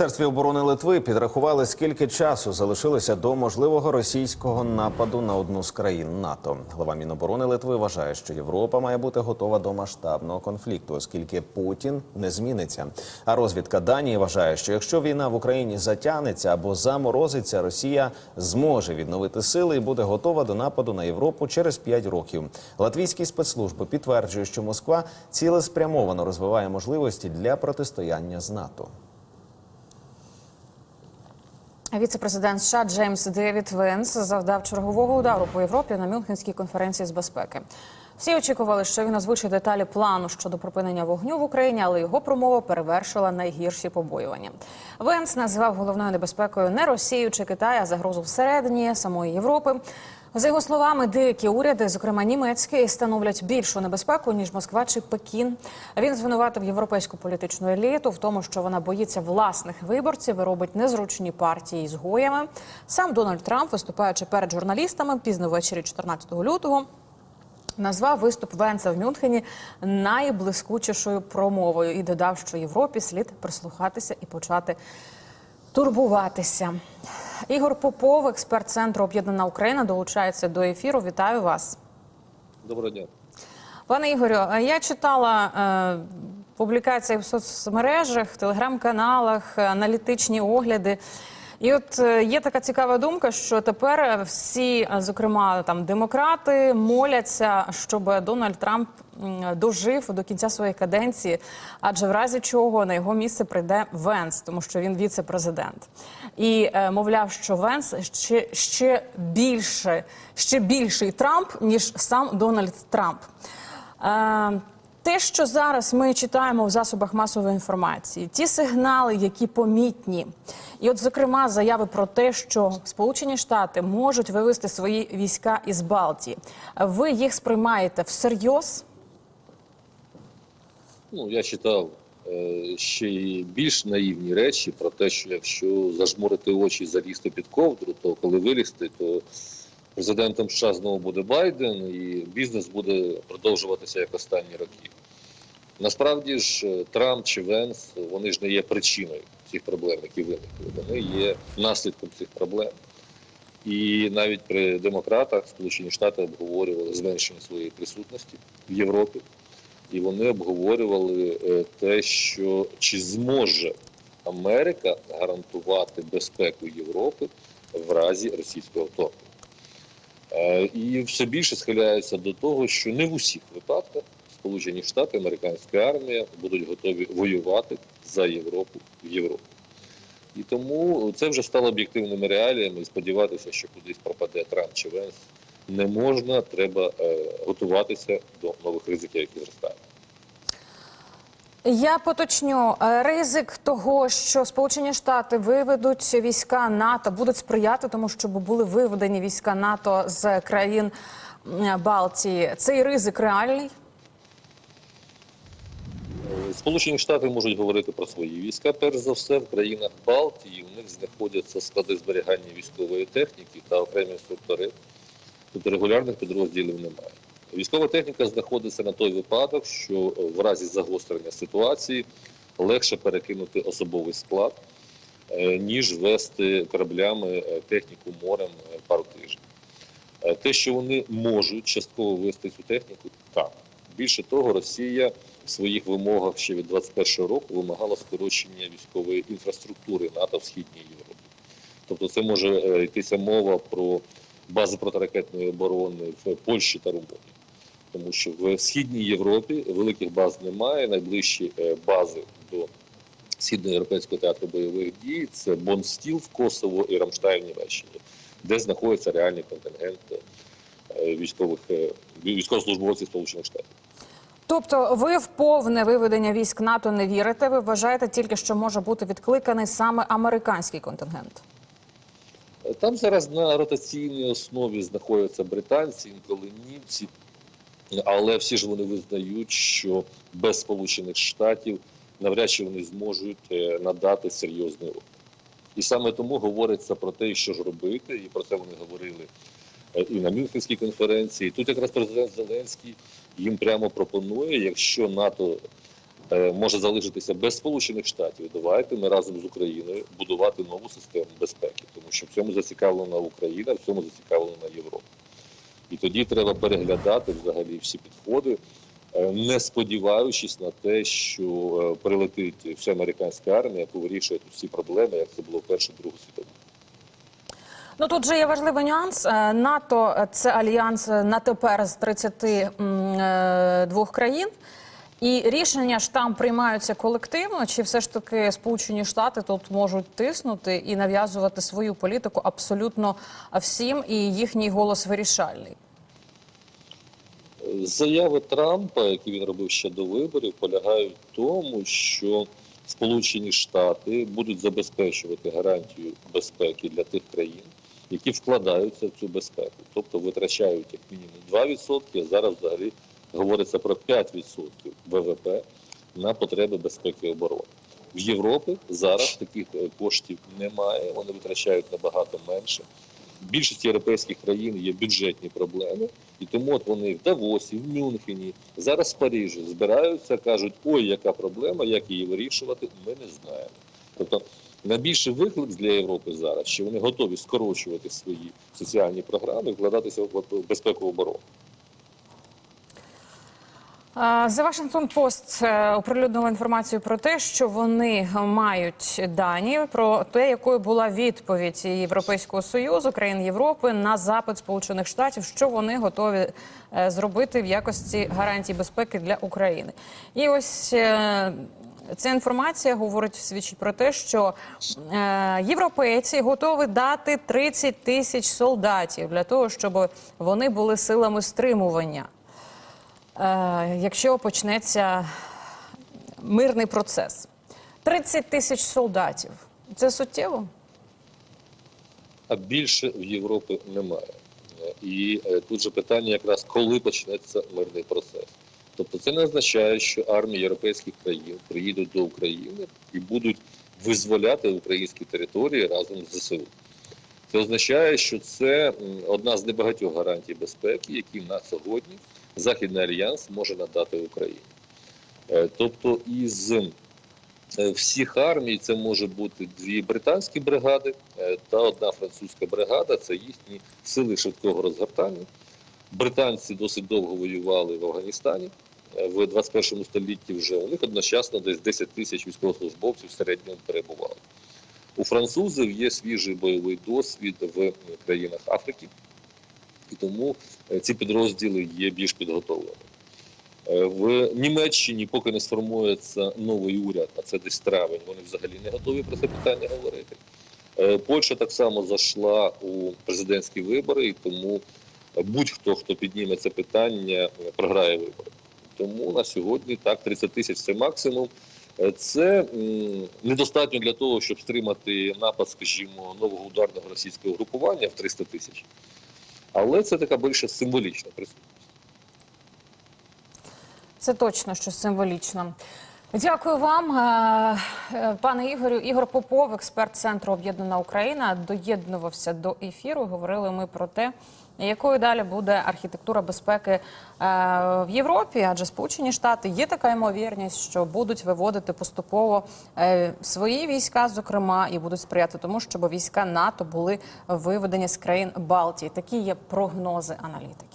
Міністерстві оборони Литви підрахували, скільки часу залишилося до можливого російського нападу на одну з країн НАТО. Глава Міноборони Литви вважає, що Європа має бути готова до масштабного конфлікту, оскільки Путін не зміниться. А розвідка Данії вважає, що якщо війна в Україні затягнеться або заморозиться, Росія зможе відновити сили і буде готова до нападу на Європу через 5 років. Латвійські спецслужби підтверджують, що Москва цілеспрямовано розвиває можливості для протистояння з НАТО. Віце-президент США Джеймс Девід Венс завдав чергового удару по Європі на Мюнхенській конференції з безпеки. Всі очікували, що він озвучить деталі плану щодо припинення вогню в Україні, але його промова перевершила найгірші побоювання. Венс назвав головною небезпекою не Росію чи Китай, а загрозу всередині самої Європи. За його словами, деякі уряди, зокрема німецький, становлять більшу небезпеку ніж Москва чи Пекін. Він звинуватив європейську політичну еліту в тому, що вона боїться власних виборців і робить незручні партії ізгоями. Сам Дональд Трамп, виступаючи перед журналістами пізно ввечері 14 лютого. Назвав виступ Венса в Мюнхені найблискучішою промовою і додав, що Європі слід прислухатися і почати турбуватися. Ігор Попов, експерт центру Об'єднана Україна, долучається до ефіру. Вітаю вас. Доброго дня. Пане Ігорю, я читала е, публікації в соцмережах, телеграм-каналах, аналітичні огляди. І от е, є така цікава думка, що тепер всі, е, зокрема там демократи, моляться, щоб Дональд Трамп дожив до кінця своєї каденції, адже в разі чого на його місце прийде Венс, тому що він віце-президент. І е, мовляв, що Венс ще, ще більше, ще більший Трамп, ніж сам Дональд Трамп. Те, що зараз ми читаємо в засобах масової інформації, ті сигнали, які помітні, і, от, зокрема, заяви про те, що Сполучені Штати можуть вивести свої війська із Балтії. Ви їх сприймаєте всерйоз? Ну, я читав е, ще й більш наївні речі про те, що якщо зажмурити очі і залізти під ковдру, то коли вилізти, то президентом США знову буде Байден, і бізнес буде продовжуватися як останні роки. Насправді ж е, Трамп чи Венс вони ж не є причиною цих проблем, які виникли. Вони є наслідком цих проблем. І навіть при демократах Сполучені Штати обговорювали зменшення своєї присутності в Європі, і вони обговорювали е, те, що чи зможе Америка гарантувати безпеку Європи в разі російського вторгнення. Е, І все більше схиляються до того, що не в усіх випадках Сполучені Штати, американська армія будуть готові воювати за Європу в Європу. І тому це вже стало об'єктивними реаліями. Сподіватися, що кудись пропаде Трамп чи Венс, не можна. Треба е, готуватися до нових ризиків, які зростають. Я поточню Е, ризик того, що Сполучені Штати виведуть війська НАТО, будуть сприяти тому, щоб були виведені війська НАТО з країн Балтії. Цей ризик реальний. Сполучені Штати можуть говорити про свої війська. Перш за все, в країнах Балтії у них знаходяться склади зберігання військової техніки та окремі структури. Тут регулярних підрозділів немає. Військова техніка знаходиться на той випадок, що в разі загострення ситуації легше перекинути особовий склад, е, ніж вести кораблями е, техніку морем е, пару тижнів. Те, що вони можуть частково вести цю техніку, так. Більше того, Росія в своїх вимогах ще від 21 року вимагала скорочення військової інфраструктури НАТО в східній Європі. Тобто, це може йтися мова про бази протиракетної оборони в Польщі та Румунії. Тому що в східній Європі великих баз немає. Найближчі е, бази до східноєвропейського театру бойових дій це Бонстіл в Косово і Рамштайн в Німеччині, де знаходиться реальний контингент е, військових е, військовослужбовців Сполучених Штатів. Тобто, ви в повне виведення військ НАТО не вірите. Ви вважаєте тільки, що може бути відкликаний саме американський контингент. Там зараз на ротаційній основі знаходяться британці, інколи німці, але всі ж вони визнають, що без Сполучених Штатів навряд чи вони зможуть е, надати серйозний опір. І саме тому говориться про те, що ж робити, і про це вони говорили е, і на Мюнхенській конференції. Тут якраз президент Зеленський їм прямо пропонує, якщо НАТО е, може залишитися без Сполучених Штатів. Давайте ми разом з Україною будувати нову систему безпеки, тому що в цьому зацікавлена Україна, в цьому зацікавлена Європа. І тоді треба переглядати взагалі всі підходи, е, не сподіваючись на те, що е, прилетить вся американська армія, яка вирішує всі проблеми, як це було в першу другу світову. Ну тут же є важливий нюанс. Е, НАТО це альянс на тепер з 32 країн. І рішення ж там приймаються колективно, чи все ж таки Сполучені Штати тут можуть тиснути і нав'язувати свою політику абсолютно всім, і їхній голос вирішальний. Заяви Трампа, які він робив ще до виборів, полягають в тому, що Сполучені Штати будуть забезпечувати гарантію безпеки для тих країн, які вкладаються в цю безпеку, тобто витрачають як мінімум 2%, а зараз взагалі говориться про 5% ВВП на потреби безпеки і оборони. В Європі зараз таких е, коштів немає, вони витрачають набагато менше. В більшості європейських країн є бюджетні проблеми, і тому от вони в Давосі, в Мюнхені, зараз в Парижі збираються, кажуть, ой, яка проблема, як її вирішувати, ми не знаємо. Тобто найбільший виклик для Європи зараз, що вони готові скорочувати свої соціальні програми, вкладатися в безпеку оборону. The Washington Post е, оприлюднила інформацію про те, що вони мають дані про те, якою була відповідь Європейського союзу, країн Європи на запит Сполучених Штатів, що вони готові е, зробити в якості гарантій безпеки для України. І ось. е, Ця інформація говорить свідчить про те, що європейці готові дати 30 тисяч солдатів для того, щоб вони були силами стримування якщо почнеться мирний процес. 30 тисяч солдатів. Це суттєво? а більше в Європі немає. Е, І е, тут же питання якраз коли почнеться мирний процес. Тобто це не означає, що армії європейських країн приїдуть до України і будуть визволяти українські території разом з ЗСУ. Це означає, що це одна з небагатьох гарантій безпеки, які на сьогодні Західний альянс може надати Україні. Е, Тобто із е, всіх армій це може бути дві британські бригади е, та одна французька бригада. Це їхні сили швидкого розгортання. Британці досить довго воювали в Афганістані. В 21 столітті вже у них одночасно десь 10 тисяч військовослужбовців в середньому перебувало. У французів є свіжий бойовий досвід в країнах Африки, і тому е, ці підрозділи є більш підготовленими. Е, В Німеччині, поки не сформується новий уряд, а це десь травень, вони взагалі не готові про це питання говорити. Е, Польща так само зайшла у президентські вибори, і тому будь-хто, хто підніме це питання, програє вибори. Тому на сьогодні так 30 тисяч це максимум. Це недостатньо для того, щоб стримати напад, скажімо, нового ударного російського групування в 300 тисяч. Але це така більше символічна присутність. Це точно що символічно. Дякую вам, е, е, пане Ігорю. Ігор Попов, експерт центру Об'єднана Україна, доєднувався до ефіру. Говорили ми про те, якою далі буде архітектура безпеки е, в Європі, адже Сполучені Штати є така ймовірність, що будуть виводити поступово свої війська, зокрема, і будуть сприяти тому, щоб війська НАТО були виведені з країн Балтії. Такі є прогнози аналітиків.